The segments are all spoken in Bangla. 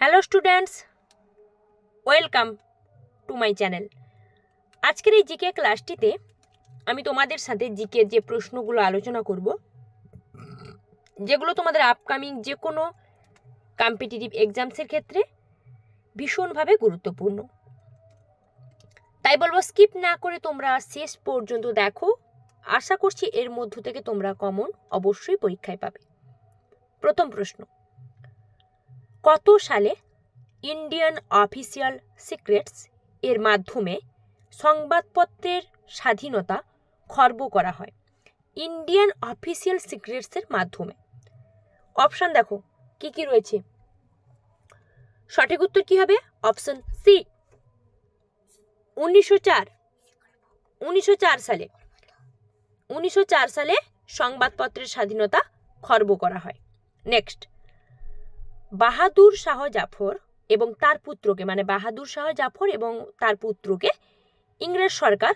Hello students, welcome to my channel. আজকের এই জিকে ক্লাসটিতে আমি তোমাদের সাথে জিকে যে প্রশ্নগুলো আলোচনা করব, যেগুলো তোমাদের আপকামিং যে কোনো কম্পিটিটিভ এক্সামসের ক্ষেত্রে ভীষণভাবে গুরুত্বপূর্ণ। তাই বলব স্কিপ না করে তোমরা শেষ পর্যন্ত দেখো। আশা করছি এর মধ্য থেকে তোমরা কমন অবশ্যই পরীক্ষায় পাবে। প্রথম প্রশ্ন কত সালে ইন্ডিয়ান অফিসিয়াল সিক্রেটস এর মাধ্যমে সংবাদপত্রের স্বাধীনতা খর্ব করা হয়? ইন্ডিয়ান অফিসিয়াল সিক্রেটসের মাধ্যমে। অপশান দেখো, কি কি রয়েছে? সঠিক উত্তর কি হবে? অপশন সি উনিশশো চার। উনিশশো সালে, উনিশশো চার সালে সংবাদপত্রের স্বাধীনতা খর্ব করা হয়। নেক্সট বাহাদুর শাহ জাফর এবং তার পুত্রকে মানে বাহাদুর শাহ জাফর এবং তার পুত্রকে ইংরেজ সরকার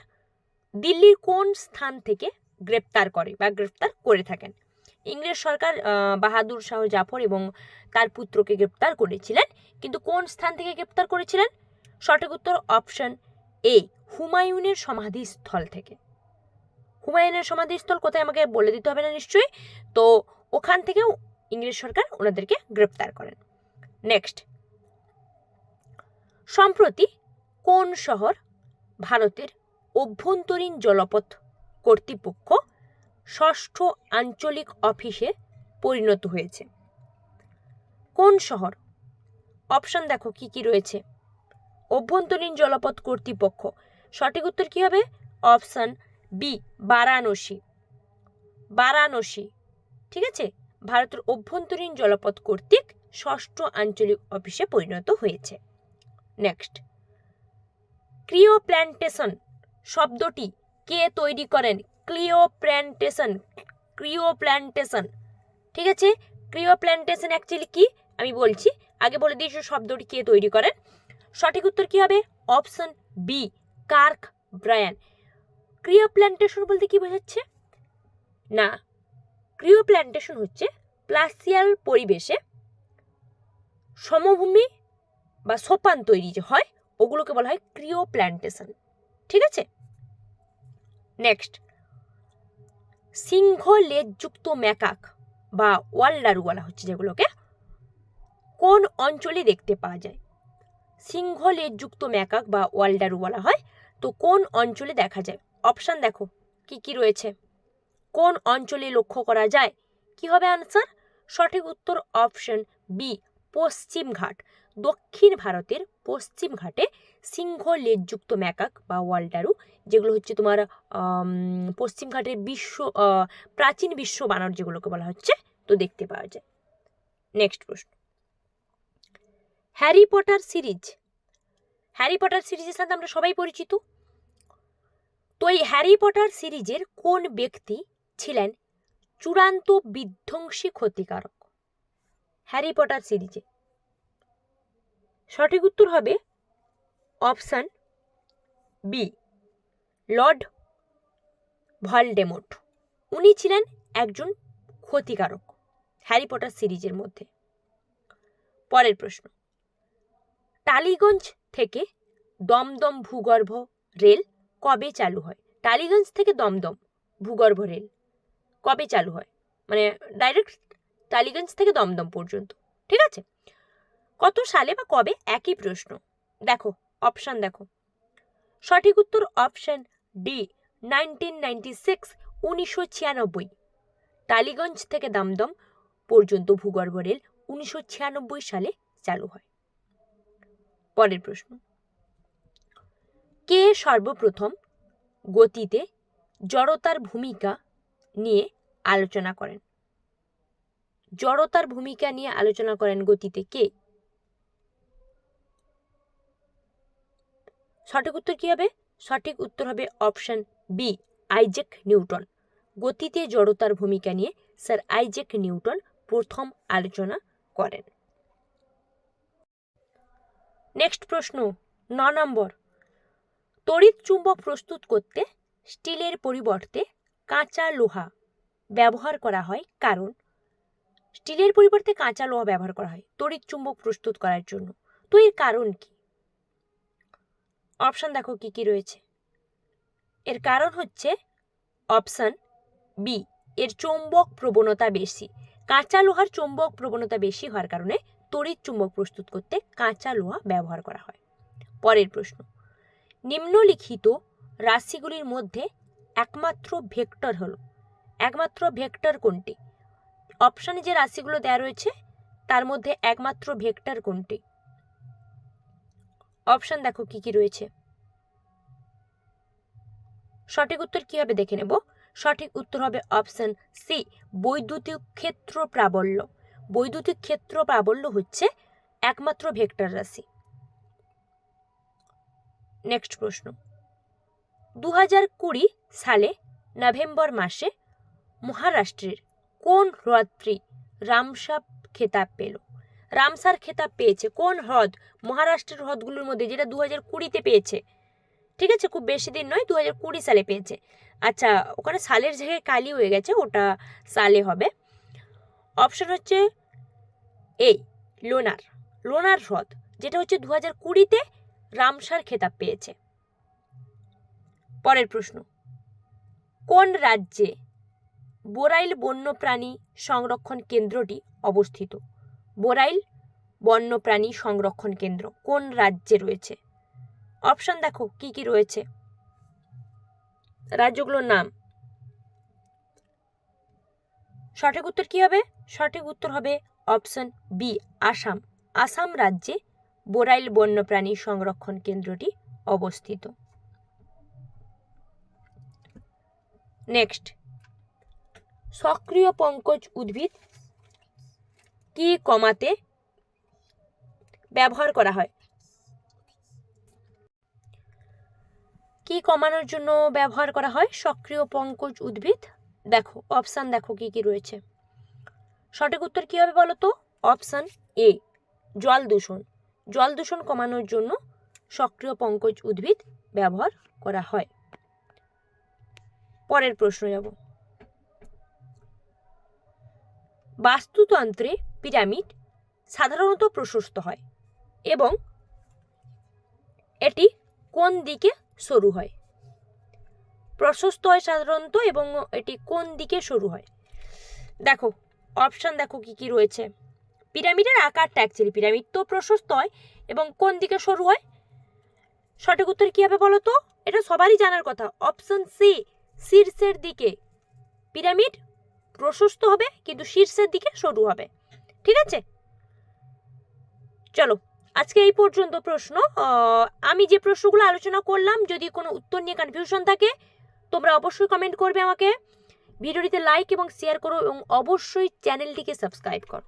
দিল্লির কোন স্থান থেকে গ্রেপ্তার করে বা গ্রেপ্তার করে থাকেন? ইংরেজ সরকার বাহাদুর শাহ জাফর এবং তার পুত্রকে গ্রেপ্তার করেছিলেন, কিন্তু কোন স্থান থেকে গ্রেপ্তার করেছিলেন? সঠিক উত্তর অপশন এ, হুমায়ুনের সমাধিস্থল থেকে। হুমায়ুনের সমাধিস্থল কোথায় আমাকে বলে দিতে হবে না নিশ্চয়ই? তো ওখান থেকেও ইংরেজ সরকার ওনাদেরকে গ্রেপ্তার করেন। নেক্সট সম্প্রতি কোন শহর ভারতের অভ্যন্তরীণ জলপথ কর্তৃপক্ষ ষষ্ঠ আঞ্চলিক অফিসে পরিণত হয়েছে? কোন শহর? অপশন দেখো কি কি রয়েছে। অভ্যন্তরীণ জলপথ কর্তৃপক্ষ। সঠিক উত্তর কী হবে? Option B Varanasi. বারাণসী। ঠিক আছে? ভারতের অভ্যন্তরীণ জলপথ কর্তৃক ষষ্ঠ আঞ্চলিক অফিসে পরিণত হয়েছে। নেক্সট। ক্রিও প্ল্যান্টেশন শব্দটি কে তৈরি করেন? ক্লিও প্ল্যান্টেশন ক্রিও প্ল্যান্টেশন ঠিক আছে? ক্রিও প্ল্যান্টেশন অ্যাকচুয়ালি কি? আমি বলছি, আগে বলে দিয়েছি শব্দটি কে তৈরি করেন। সঠিক উত্তর কি হবে? Option B Kirk Bryan. Cryoplanation বলতে কি বোঝাচ্ছে? না ক্রিও প্ল্যান্টেশন হচ্ছে প্লাসিয়াল পরিবেশে সমভূমি বা সোপান তৈরি যে হয়, ওগুলোকে বলা হয় ক্রিও প্ল্যান্টেশন ঠিক আছে? নেক্সট সিংহ লেজযুক্ত ম্যাকাক বা ওয়াল্ডারু বলা হচ্ছে যেগুলোকে কোন অঞ্চলে দেখতে পাওয়া যায়? সিংহ লেজযুক্ত ম্যাকাক বা ওয়াল্ডারু বলা হয়, তো কোন অঞ্চলে দেখা যায়? অপশান দেখো, কি কি রয়েছে? কোন অঞ্চলে লক্ষ্য করা যায়? কি হবে আনসার সঠিক উত্তর অপশন বি পশ্চিম ঘাট। দক্ষিণ ভারতের পশ্চিম ঘাটে সিংহ লেজযুক্ত ম্যাকাক বা ওয়াল্ডারু যেগুলো হচ্ছে তোমার পশ্চিম ঘাটের বিশ্ব প্রাচীন বিশ্ব বানর যেগুলোকে বলা হচ্ছে, তো দেখতে পাওয়া যায়। নেক্সট প্রশ্ন। Harry Potter series Harry Potter সিরিজের সাথে আমরা সবাই পরিচিত। তো এই হ্যারি পটার সিরিজের কোন ব্যক্তি ছিলেন চূড়ান্ত বিধ্বংসী ক্ষতিকারক। হ্যারি পটার সিরিজে। সঠিক উত্তর হবে অপশান বি, লর্ড ভলডেমোট উনি ছিলেন একজন ক্ষতিকারক হ্যারি পটার সিরিজের মধ্যে। পরের প্রশ্ন, টালিগঞ্জ থেকে দমদম ভূগর্ভ রেল কবে চালু হয়? টালিগঞ্জ থেকে দমদম ভূগর্ভ রেল। কবে চালু হয়? মানে ডাইরেক্ট টালিগঞ্জ থেকে দমদম পর্যন্ত, ঠিক আছে? কত সালে বা কবে? একই প্রশ্ন। দেখো অপশান দেখো। সঠিক উত্তর option D nineteen ninety six উনিশশো ছিয়ানব্বই। টালিগঞ্জ থেকে দমদম পর্যন্ত ভূগর্ভ রেল উনিশশো ছিয়ানব্বই সালে চালু হয়। পরের প্রশ্ন। কে সর্বপ্রথম গতিতে জড়তার ভূমিকা নিয়ে আলোচনা করেন। জড়তার ভূমিকা নিয়ে আলোচনা করেন গতিতে কে? সঠিক উত্তর কি হবে? সঠিক উত্তর হবে অপশন বি, আইজেক নিউটন। গতিতে জড়তার ভূমিকা নিয়ে স্যার আইজেক নিউটন প্রথম আলোচনা করেন। নেক্সট প্রশ্ন, ন নম্বর। তড়িৎ চুম্বক প্রস্তুত করতে স্টিলের পরিবর্তে কাঁচা লোহা ব্যবহার করা হয়। কারণ স্টিলের পরিবর্তে কাঁচা লোহা ব্যবহার করা হয়। তড়িৎ চুম্বক প্রস্তুত করার জন্য। তো এর কারণ কি? অপশন দেখো কি কি রয়েছে। এর কারণ হচ্ছে অপশন বি এর চৌম্বক প্রবণতা বেশি। কাঁচা লোহার চৌম্বক প্রবণতা বেশি হওয়ার কারণে তড়িৎ চুম্বক প্রস্তুত করতে কাঁচা লোহা ব্যবহার করা হয়। পরের প্রশ্ন, নিম্নলিখিত রাশিগুলির মধ্যে একমাত্র ভেক্টর হলো। একমাত্র ভেক্টর কোনটি? অপশানে যে রাশিগুলো দেওয়া রয়েছে, তার মধ্যে একমাত্র ভেক্টর কোনটি? অপশান দেখো কি কি রয়েছে। সঠিক উত্তর কি হবে দেখে নেব? সঠিক উত্তর হবে অপশান সি, বৈদ্যুতিক ক্ষেত্র প্রাবল্য। বৈদ্যুতিক ক্ষেত্র প্রাবল্য হচ্ছে একমাত্র ভেক্টর রাশি। নেক্সট প্রশ্ন। দু কুড়ি সালে নভেম্বর মাসে মহারাষ্ট্রের কোন হ্রদটি রামসার খেতাব পেল? রামসার খেতাব পেয়েছে কোন হ্রদ? মহারাষ্ট্রের হ্রদগুলোর মধ্যে যেটা দু হাজার কুড়িতে পেয়েছে। ঠিক আছে? খুব বেশি দিন নয় দু হাজার কুড়ি সালে পেয়েছে। আচ্ছা ওখানে সালের জায়গায় কালি হয়ে গেছে, ওটা সালে হবে। অপশন হচ্ছে এই লোনার। লোনার হ্রদ, যেটা হচ্ছে দু হাজার কুড়িতে রামসার খেতাব পেয়েছে। পরের প্রশ্ন। কোন রাজ্যে বোরাইল বন্যপ্রাণী সংরক্ষণ কেন্দ্রটি অবস্থিত? বোরাইল বন্যপ্রাণী সংরক্ষণ কেন্দ্র কোন রাজ্যে রয়েছে? অপশন দেখো, কি কি রয়েছে। রাজ্যগুলোর নাম। সঠিক উত্তর কি হবে? সঠিক উত্তর হবে অপশন বি আসাম। আসাম রাজ্যে বোরাইল বন্যপ্রাণী সংরক্ষণ কেন্দ্রটি অবস্থিত। নেক্সট সক্রিয় পঙ্কজ উদ্ভিদ কি কমাতে ব্যবহার করা হয়? কি কমানোর জন্য ব্যবহার করা হয়? সক্রিয় পঙ্কজ উদ্ভিদ। দেখো অপশান দেখো কি কি রয়েছে। সঠিক উত্তর কী হবে বলো তো? অপশান এ জল দূষণ। জল দূষণ কমানোর জন্য সক্রিয় পঙ্কজ উদ্ভিদ ব্যবহার করা হয়। পরের প্রশ্ন যাব। বাস্তুতন্ত্রে পিরামিড সাধারণত প্রশস্ত হয় এবং এটি কোন দিকে সরু হয়? প্রশস্ত হয় সাধারণত এবং এটি কোন দিকে সরু হয়? দেখো অপশান দেখো কি কি রয়েছে। পিরামিডের আকারটা অ্যাকচুয়ালি পিরামিড তো প্রশস্ত হয় এবং কোন দিকে সরু হয়? সঠিক উত্তর কী হবে বলো তো? এটা সবারই জানার কথা। অপশন সি শীর্ষের দিকে। পিরামিড প্রশস্ত হবে, কিন্তু শীর্ষের দিকে সরু হবে। ঠিক আছে? চলো, আজকে এই পর্যন্ত প্রশ্ন। আমি যে প্রশ্নগুলো আলোচনা করলাম, যদি কোনো উত্তর নিয়ে কনফিউশন থাকে, তোমরা অবশ্যই কমেন্ট করবে আমাকে। ভিডিওটিতে লাইক এবং শেয়ার করো এবং অবশ্যই চ্যানেলটিকে সাবস্ক্রাইব করো।